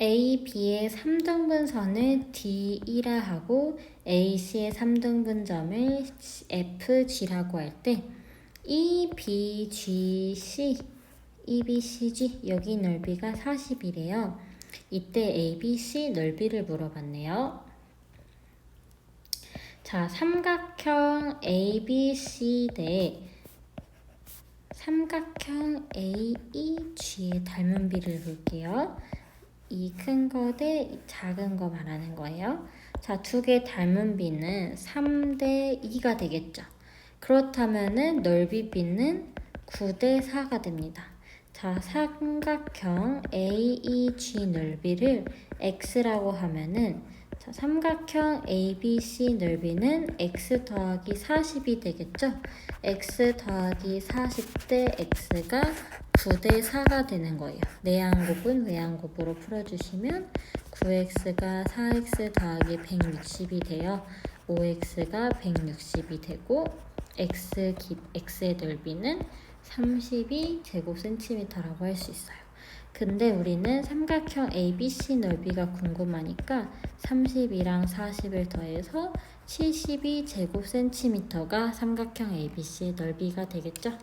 A, B의 3등분선을 D이라 하고 AC의 3등분점을 FG라고 할 때 E, B, G, C, E, B, C, G 여기 넓이가 40이래요. 이때 A, B, C 넓이를 물어봤네요. 자, 삼각형 A, B, C 대 삼각형 A, E, G의 닮은 비를 볼게요. 이 큰 거대 작은 거 말하는 거예요. 자, 두 개 닮은 비는 3대 2가 되겠죠. 그렇다면은 넓이 비는 9대 4가 됩니다. 자, 삼각형 AEG 넓이를 x라고 하면은 자, 삼각형 ABC 넓이는 x 더하기 40이 되겠죠? x 더하기 40대 x가 9대 4가 되는 거예요. 내양곱은 외양곱으로 풀어주시면 9x가 4x 더하기 160이 되어 5x가 160이 되고 x 기, x의 넓이는 32 제곱센티미터라고 할 수 있어요. 근데 우리는 삼각형 ABC 넓이가 궁금하니까 30이랑 40을 더해서 72 제곱센티미터가 삼각형 ABC의 넓이가 되겠죠?